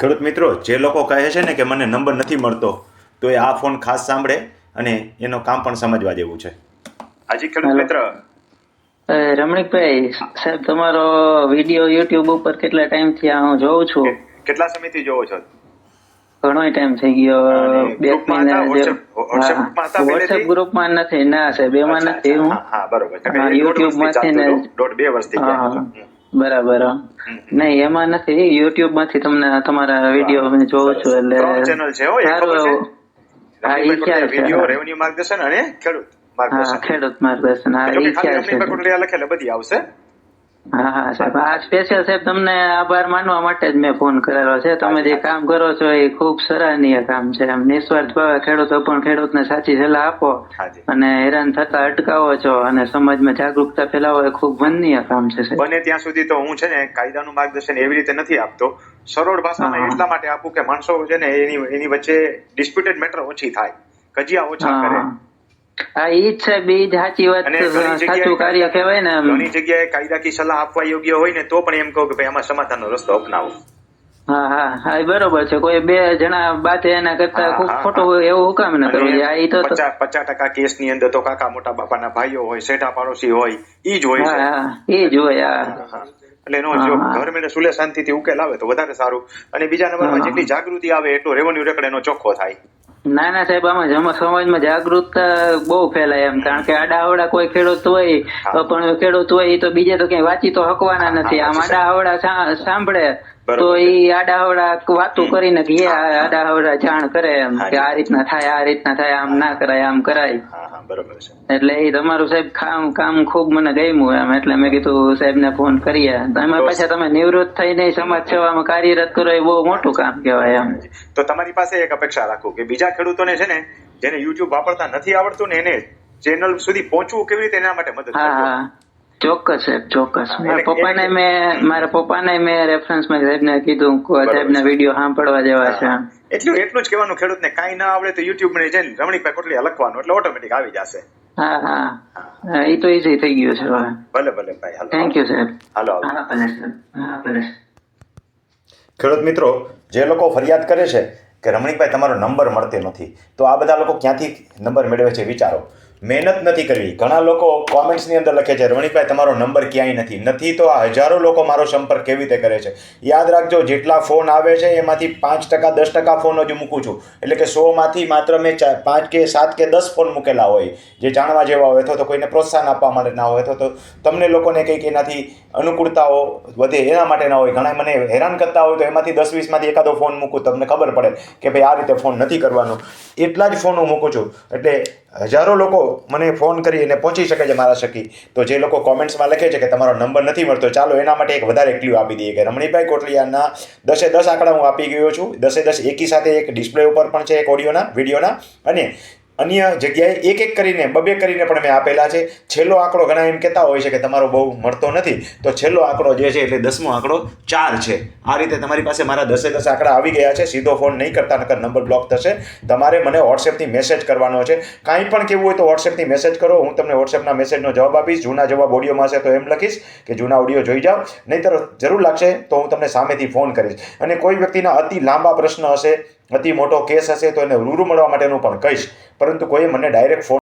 ખેડૂત મિત્રો જે લોકો કહે છે ને કે મને નંબર નથી મળતો તો એ આ ફોન ખાસ સાંભળે અને એનો કામ પણ સમજવા જેવું છે. હાજી ખેડૂત મિત્ર. રમણીકભાઈ સાહેબ તમારો વીડિયો યુટ્યુબ ઉપર કેટલા ટાઈમથી હું જોઉં છું. કેટલા સમયથી જોવો છો? ઘણો ટાઈમ થઈ ગયો. વોટ્સએપ- ગ્રુપ ગ્રુપમાં નથી ના સાહેબ એમાં નથી હું. વર્ષથી માંથી ને- દોઢ બે વર્ષથી. બરાબર. નહીં એમાં નથી. યુટ્યુબમાંથી તમને તમારા વીડિયો અમે જોઉં છું એટલે ચેનલ છે હો, વીડિયો રેવન્યુ માર્ગદર્શન અને ખેડૂત માર્ગદર્શન. ખેડૂત માર્ગદર્શન. હા લખેલા બધી આવશે. હા સાહેબ. આ સ્પેશિયલ સાહેબ તમને આભાર માનવા માટે જ મેં ફોન કરેલો છે. તમે જે કામ કરો છો એ ખૂબ સરાહનીય કામ છે. એમ નિસ્વાર્થ ભાવે ખેડૂતો પણ ખેડૂતને સાચી સલાહ આપો અને હેરાન થતા અટકાવો છો અને સમાજમાં જાગૃતતા ફેલાવો એ ખૂબ વંદનીય કામ છે બને ત્યાં સુધી તો હું છે ને કાયદાનું માર્ગદર્શન એવી રીતે નથી આપતો. સરળ ભાષામાં. એટલા માટે આપું કે માણસો છે ને એની એની વચ્ચે ડિસ્પ્યુટેડ મેટર ઓછી થાય. કજિયા ઓછા કરે. હા ઈ જ સાહેબ સાચી વાત સાચું કાર્ય કહેવાય ને ઘણી જગ્યાએ કાયદાકી સલાહ આપવા યોગ્ય હોય ને તો પણ એમ કહું કે ભાઈ આમાં સમાધાનનો રસ્તો અપનાવો હા હા હા બરોબર છે કોઈ બે જણા બાતે એના કરતા ખૂબ ખોટો. એવું હું ન કરવું આ ઈ તો પચાસ ટકા કેસની અંદર તો કાકા મોટા બાપાના ભાઈઓ હોય શેઠા પાડોશી હોય ઈ જ હોય હા છે એ જ હોય હા. એટલે એનો જો. ગવર્મેન્ટ સુલે શાંતિથી ઉકેલ આવે તો વધારે સારું અને બીજા નંબરમાં. જેટલી જાગૃતિ આવે એટલો રેવન્યુ રેકડ એનો ચોખ્ખો થાય ના ના સાહેબ આમાં જમ- સમાજમાં જાગૃતતા બહુ ફેલાય એમ. કારણ કે આડા અવડા કોઈ ખેડૂત હોય. પણ ખેડૂત હોય તો બીજે તો ક્યાંય વાંચી તો હકવાના નથી. આમ આડા અવડા સાંભળે. તો એ ઈ આડા અવડા વાતો કરીને કે એ હા, હા. આડા અવડા જાણ કરે એમ કે આ રીતના થાય આ રીતના થાય આમ ના કરાય આમ કરાય. બરોબર છે. એટલે એ તમારું સાહેબ કામ કામ ખૂબ મને ગમ્યું એમ એટલે મેં કીધું સાહેબ ને ફોન કરીએ. તમે પાછા તમે નિવૃત્ત થઈને સમાજ સેવામાં કાર્યરત કરો એ બહુ મોટું કામ કહેવાય એમ. તો તમારી પાસે એક અપેક્ષા રાખું કે બીજા ખેડૂતોને છે ને જેને યુટ્યુબ વાપરતા નથી આવડતું ને એને ચેનલ સુધી પહોંચવું કેવી રીતે એના માટે મદદ હા. ચોક્કસ સાહેબ ચોક્કસ. મારા પપ્પાને મેં મારા પપ્પાને મેં રેફરન્સમાં સાહેબને કીધું સાહેબના. વીડિયો સાંભળવા જેવા છે. એટલું એટલું જ કહેવાનું ખેડૂતને કાંઈ ના આવડે તો યુટ્યુબ ને જઈને રમણીકભાઈ કોટલી લખવાનું એટલે ઓટોમેટિક આવી જશે. હા હા. એ તો ઈઝી થઈ ગયું છે હવે. ભલે ભલે ભાઈ હાલો. થેન્ક યુ સાહેબ. હાલો હાલો. હા ભલે સાહેબ. હા ભલે. ખેડૂત મિત્રો જે લોકો ફરિયાદ કરે છે કે રમણીકભાઈ તમારો નંબર મળતો નથી તો આ બધા લોકો ક્યાંથી નંબર મેળવે છે વિચારો. મહેનત નથી કરવી. ઘણા લોકો કોમેન્ટ્સની અંદર લખે છે રમણીકભાઈ તમારો નંબર ક્યાંય નથી. નથી તો આ હજારો લોકો મારો સંપર્ક કેવી રીતે કરે છે? યાદ રાખજો, જેટલા ફોન આવે છે, એમાંથી પાંચ ટકા, દસ ટકા ફોન જ મૂકું છું. એટલે કે સોમાંથી માત્ર મેં પાંચ કે સાત કે દસ ફોન મૂકેલા હોય, જે જાણવા જેવા હોય, અથવા તો કોઈને પ્રોત્સાહન આપવા માટે ના હોય, અથવા તો તમને લોકોને કંઈક એનાથી અનુકૂળતાઓ વધે, એના માટે ના હોય. ઘણા મને હેરાન કરતા હોય, તો એમાંથી દસ વીસમાંથી એકાદો ફોન મૂકું તમને ખબર પડે કે ભાઈ આ રીતે ફોન નથી કરવાનો. એટલા જ ફોન હું મૂકું છું. એટલે હજારો લોકો મને ફોન કરી અને પહોંચી શકે છે મારા શકી તો જે લોકો કોમેન્ટ્સમાં લખે છે કે તમારો નંબર નથી મળતો, ચાલો એના માટે એક વધારે ક્લ્યુ આપી દઈએ કે રમણીભાઈ કોટલિયાના દસે દસ આંકડા હું આપી ગયો છું. દસે દસ એકી સાથે એક ડિસ્પ્લે ઉપર પણ છે એક ઓડિયોના, વિડીયોના. અને અન્ય જગ્યાએ એક એક કરીને બબે કરીને પણ મેં આપેલા છે. છેલ્લો આંકડો ઘણા એમ કહેતા હોય છે કે તમારો બહુ મળતો નથી. તો છેલ્લો આંકડો જે છે એટલે દસમો આંકડો ચાર છે. આ રીતે તમારી પાસે મારા દસે દસ આંકડા આવી ગયા છે. સીધો ફોન નહીં કરતા, નકર નંબર બ્લોક થશે. તમારે મને વોટ્સએપથી મેસેજ કરવાનો છે. કાંઈ પણ કેવું હોય તો વોટ્સએપથી મેસેજ કરો. હું તમને વોટ્સએપના મેસેજનો જવાબ આપીશ. જૂના જવાબ ઓડિયોમાં હશે તો એમ લખીશ કે જૂના ઓડિયો જોઈ જાઓ. નહીંતર જરૂર લાગશે તો હું તમને સામેથી ફોન કરીશ. અને કોઈ વ્યક્તિના અતિ લાંબા પ્રશ્ન હશે અતિ મોટો કેસ હશે તો એને રૂબરૂ મળવા માટેનું પણ કહીશ. પરંતુ કોઈએ મને ડાયરેક્ટ ફોન